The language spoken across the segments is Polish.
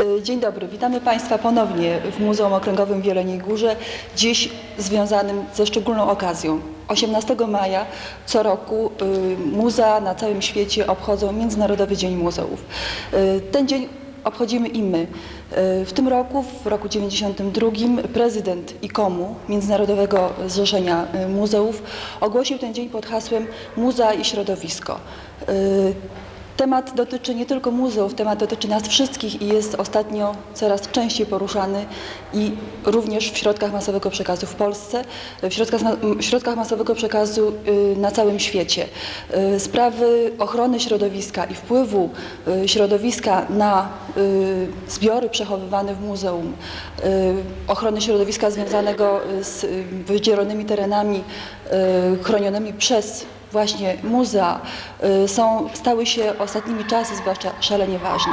E, Dzień dobry, witamy Państwa ponownie w Muzeum Okręgowym w Jeleniej Górze, dziś związanym ze szczególną okazją. 18 maja co roku y, muzea na całym świecie obchodzą Międzynarodowy Dzień Muzeów. Y, Ten dzień obchodzimy i my. W tym roku, w roku 92, prezydent ICOM-u, Międzynarodowego Zrzeszenia Muzeów, ogłosił ten dzień pod hasłem Muzea i środowisko. Temat dotyczy nie tylko muzeów, temat dotyczy nas wszystkich i jest ostatnio coraz częściej poruszany i również w środkach masowego przekazu w Polsce, w środkach, w środkach masowego przekazu y, na całym świecie. Y, Sprawy ochrony środowiska i wpływu y, środowiska na zbiory przechowywane w muzeum, ochrony środowiska związanego z wydzielonymi terenami chronionymi przez właśnie muzea y, są, stały się ostatnimi czasy zwłaszcza szalenie ważne.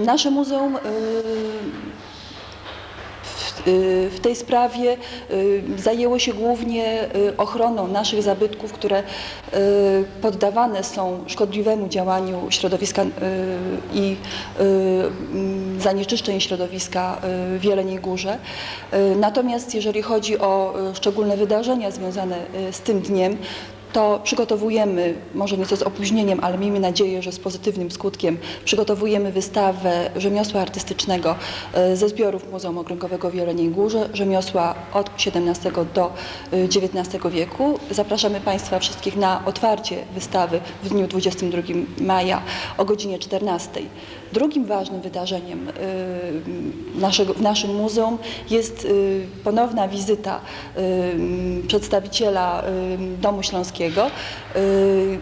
Y, Nasze muzeum y, w, tej sprawie zajęło się głównie ochroną naszych zabytków, które poddawane są szkodliwemu działaniu środowiska i mm, zanieczyszczeń środowiska w Jeleniej Górze. Natomiast jeżeli chodzi o szczególne wydarzenia związane z tym dniem, to przygotowujemy, może nieco z opóźnieniem, ale miejmy nadzieję, że z pozytywnym skutkiem, przygotowujemy wystawę rzemiosła artystycznego e, ze zbiorów Muzeum Okręgowego w Jeleniej Górze, rzemiosła od XVII do e, XIX wieku. Zapraszamy Państwa wszystkich na otwarcie wystawy w dniu 22 maja o godzinie 14. Drugim ważnym wydarzeniem e, naszego, w naszym muzeum jest e, ponowna wizyta e, przedstawiciela Domu Śląskiego,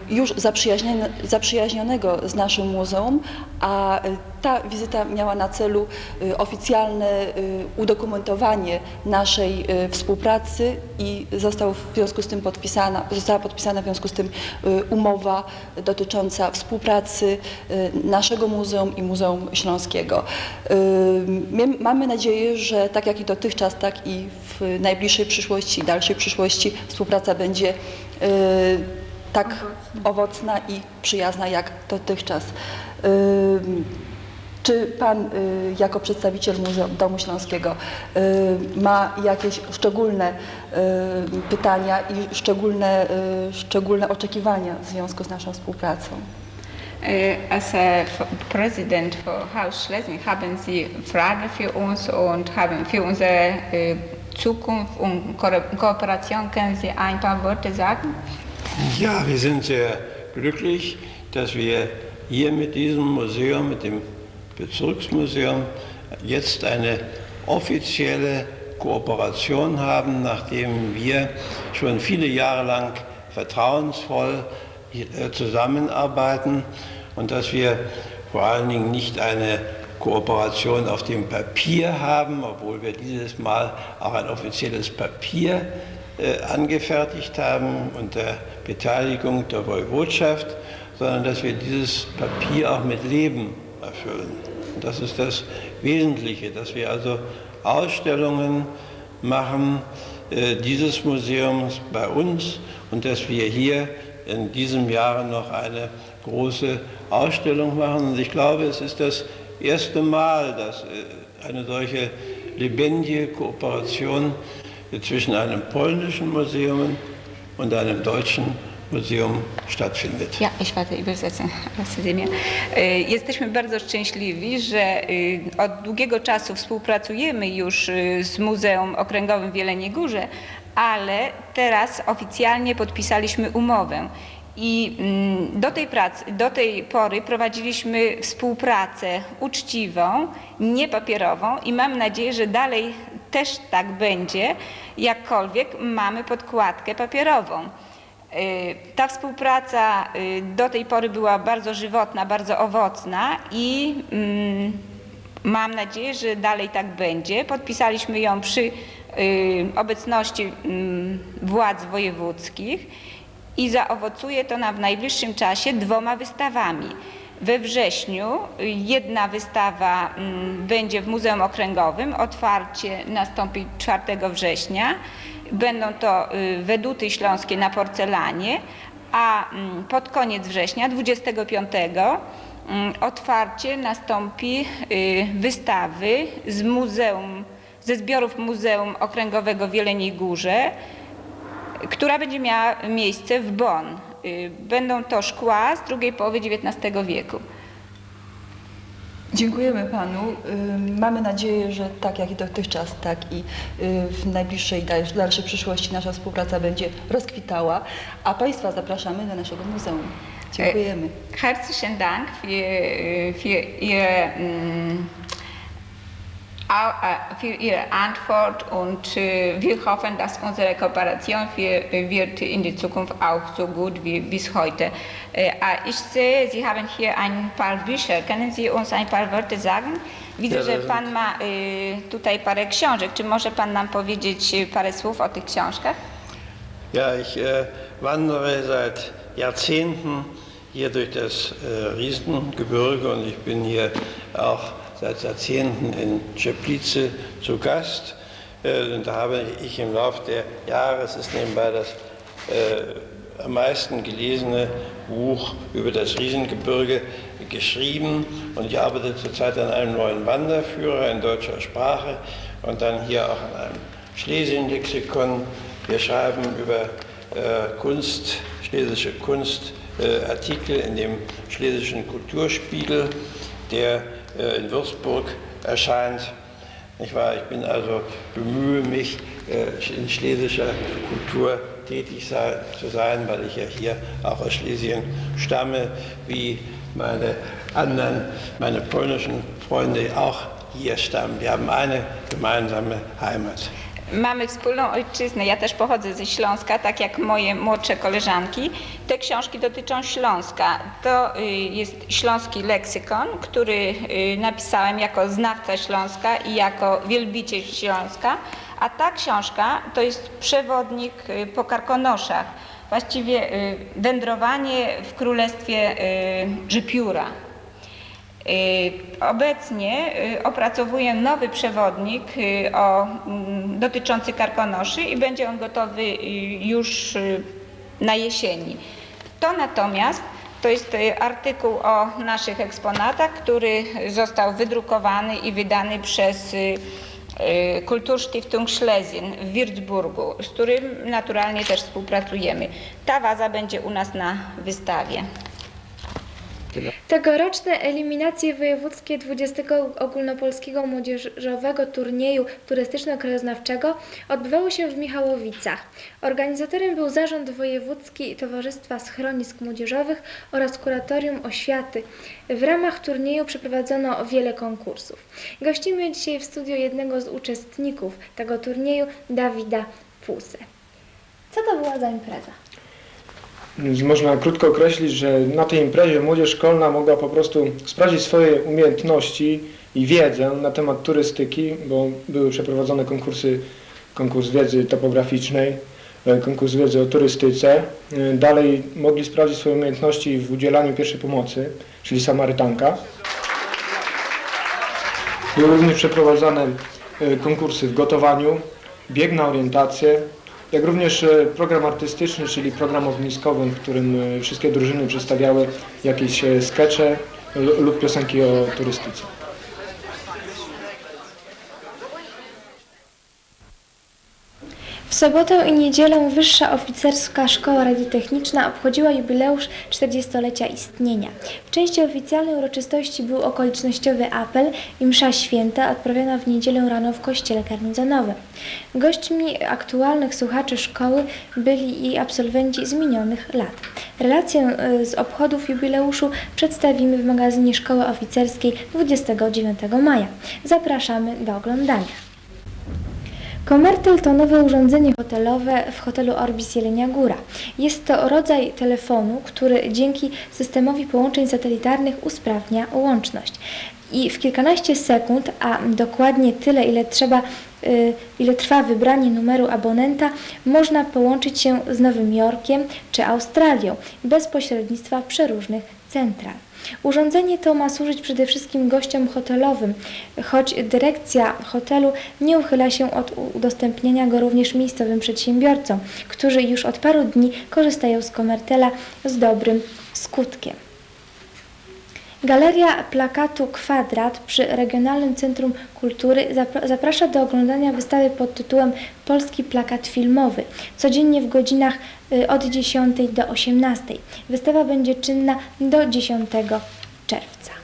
już zaprzyjaźnione- zaprzyjaźnionego z naszym muzeum, a ta wizyta miała na celu e, oficjalne e, udokumentowanie naszej e, współpracy i został w związku z tym podpisana, została podpisana w związku z tym umowa dotycząca współpracy naszego muzeum i Muzeum Śląskiego. Mamy nadzieję, że tak jak i dotychczas, tak i w najbliższej przyszłości, dalszej przyszłości współpraca będzie tak owocna i przyjazna jak dotychczas. Czy Pan y, jako przedstawiciel Muzeum Domu Śląskiego y, ma jakieś szczególne y, pytania i szczególne, y, szczególne oczekiwania w związku z naszą współpracą? Als Präsident von Haus Schleswig haben Sie Fragen für uns und haben für unsere Zukunft und Ko- Kooperation, können Sie ein paar Worte sagen? Ja, wir sind sehr glücklich, dass wir hier mit diesem Museum, mit dem Bezirksmuseum, jetzt eine offizielle Kooperation haben, nachdem wir schon viele Jahre lang vertrauensvoll äh, zusammenarbeiten und dass wir vor allen Dingen nicht eine Kooperation auf dem Papier haben, obwohl wir dieses Mal auch ein offizielles Papier äh, angefertigt haben unter Beteiligung der Woiwodschaft, sondern dass wir dieses Papier auch mit Leben erfüllen. Das ist das Wesentliche, dass wir also Ausstellungen machen äh, dieses Museums bei uns und dass wir hier in diesem Jahr noch eine große Ausstellung machen. Und ich glaube, es ist das erste Mal, dass äh, eine solche lebendige Kooperation zwischen einem polnischen Museum und einem deutschen Museum stattfindet. Ja, ich warte, übersetzen. E, Jesteśmy bardzo szczęśliwi, że e, od długiego czasu współpracujemy już e, z Muzeum Okręgowym w Jeleniej Górze, ale teraz oficjalnie podpisaliśmy umowę. I mm, do tej, pracy, do tej pory prowadziliśmy współpracę uczciwą, niepapierową i mam nadzieję, że dalej też tak będzie, jakkolwiek mamy podkładkę papierową. Y, Ta współpraca y, do tej pory była bardzo żywotna, bardzo owocna i mm, mam nadzieję, że dalej tak będzie. Podpisaliśmy ją przy y, obecności mm, władz wojewódzkich i zaowocuje to nam w najbliższym czasie dwoma wystawami. We wrześniu jedna wystawa mm, będzie w Muzeum Okręgowym, otwarcie nastąpi 4 września. Będą to y, weduty śląskie na porcelanie, a mm, pod koniec września, 25, mm, otwarcie nastąpi y, wystawy z muzeum, ze zbiorów Muzeum Okręgowego w Jeleniej Górze, która będzie miała miejsce w Bonn. Y, Będą to szkła z drugiej połowy XIX wieku. Dziękujemy Panu. Mamy nadzieję, że tak jak i dotychczas, tak i y, w najbliższej dalsz- dalszej przyszłości nasza współpraca będzie rozkwitała, a Państwa zapraszamy do naszego muzeum. Dziękujemy. Herzlichen Dank für, Ihre, mm, für Ihre Antwort und äh, wir hoffen, dass unsere Kooperation für, äh, wird in der Zukunft auch so gut wie bis heute. Äh, Ich sehe, Sie haben hier ein paar Bücher. Können Sie uns ein paar Worte sagen? Widzę, Ja, że Pan ma tutaj parę książek. Czy może Pan nam powiedzieć parę słów o tych książkach? Ja, ich äh, wandere seit Jahrzehnten hier durch das äh, Riesengebirge und ich bin hier auch seit Jahrzehnten in Czeplice zu Gast. Äh, und da habe ich im Laufe der Jahre, es ist nebenbei das äh, am meisten gelesene Buch über das Riesengebirge geschrieben und ich arbeite zurzeit an einem neuen Wanderführer in deutscher Sprache und dann hier auch an einem Schlesien-Lexikon. Wir schreiben über äh, Kunst, schlesische äh, Artikel in dem Schlesischen Kulturspiegel, der in Würzburg erscheint. Ich bin also bemühe mich, äh, in schlesischer Kultur tätig zu sein, weil ich ja hier auch aus Schlesien stamme, wie meine anderen, meine polnischen Freunde auch hier stammen. Wir haben eine gemeinsame Heimat. Mamy wspólną ojczyznę. Ja też pochodzę ze Śląska, tak jak moje młodsze koleżanki. Te książki dotyczą Śląska. To y, jest śląski leksykon, który y, napisałem jako znawca Śląska i jako wielbiciel Śląska. A ta książka to jest przewodnik y, po Karkonoszach. Właściwie wędrowanie w królestwie Żypióra. Y, Obecnie y, opracowuję nowy przewodnik y, o, mm, dotyczący karkonoszy i będzie on gotowy już na jesieni. To natomiast to jest artykuł o naszych eksponatach, który został wydrukowany i wydany przez Kulturstiftung Schlesien w Würzburgu, z którym naturalnie też współpracujemy. Ta waza będzie u nas na wystawie. Tegoroczne eliminacje wojewódzkie 20 ogólnopolskiego młodzieżowego turnieju turystyczno-krajoznawczego odbywały się w Michałowicach. Organizatorem był Zarząd Wojewódzki Towarzystwa Schronisk Młodzieżowych oraz Kuratorium Oświaty. W ramach turnieju przeprowadzono wiele konkursów. Gościmy dzisiaj w studiu jednego z uczestników tego turnieju, Dawida Pusę. Co to była za impreza? Można krótko określić, że na tej imprezie młodzież szkolna mogła po prostu sprawdzić swoje umiejętności i wiedzę na temat turystyki, bo były przeprowadzone konkursy, konkurs wiedzy topograficznej, e, konkurs wiedzy o turystyce. E, Dalej mogli sprawdzić swoje umiejętności w udzielaniu pierwszej pomocy, czyli samarytanka. Były również przeprowadzane e, konkursy w gotowaniu, bieg na orientację, jak również e, program artystyczny, czyli program ogniskowy, w którym e, wszystkie drużyny przedstawiały jakieś e, skecze lub piosenki o turystyce. Sobotę i niedzielę Wyższa Oficerska Szkoła Radiotechniczna obchodziła jubileusz 40-lecia istnienia. W części oficjalnej uroczystości był okolicznościowy apel i msza święta odprawiona w niedzielę rano w kościele garnizonowym. Gośćmi aktualnych słuchaczy szkoły byli i absolwenci z minionych lat. Relację y, z obchodów jubileuszu przedstawimy w magazynie Szkoły Oficerskiej 29 maja. Zapraszamy do oglądania. Komertel to nowe urządzenie hotelowe w hotelu Orbis Jelenia Góra. Jest to rodzaj telefonu, który dzięki systemowi połączeń satelitarnych usprawnia łączność. I w kilkanaście sekund, a dokładnie tyle, ile trzeba, y, ile trwa wybranie numeru abonenta, można połączyć się z Nowym Jorkiem czy Australią bez pośrednictwa przeróżnych central. Urządzenie to ma służyć przede wszystkim gościom hotelowym, choć dyrekcja hotelu nie uchyla się od u- udostępniania go również miejscowym przedsiębiorcom, którzy już od paru dni korzystają z Komertela z dobrym skutkiem. Galeria Plakatu Kwadrat przy Regionalnym Centrum Kultury zapra- zaprasza do oglądania wystawy pod tytułem Polski Plakat Filmowy, codziennie w godzinach y, od 10 do 18. Wystawa będzie czynna do 10 czerwca.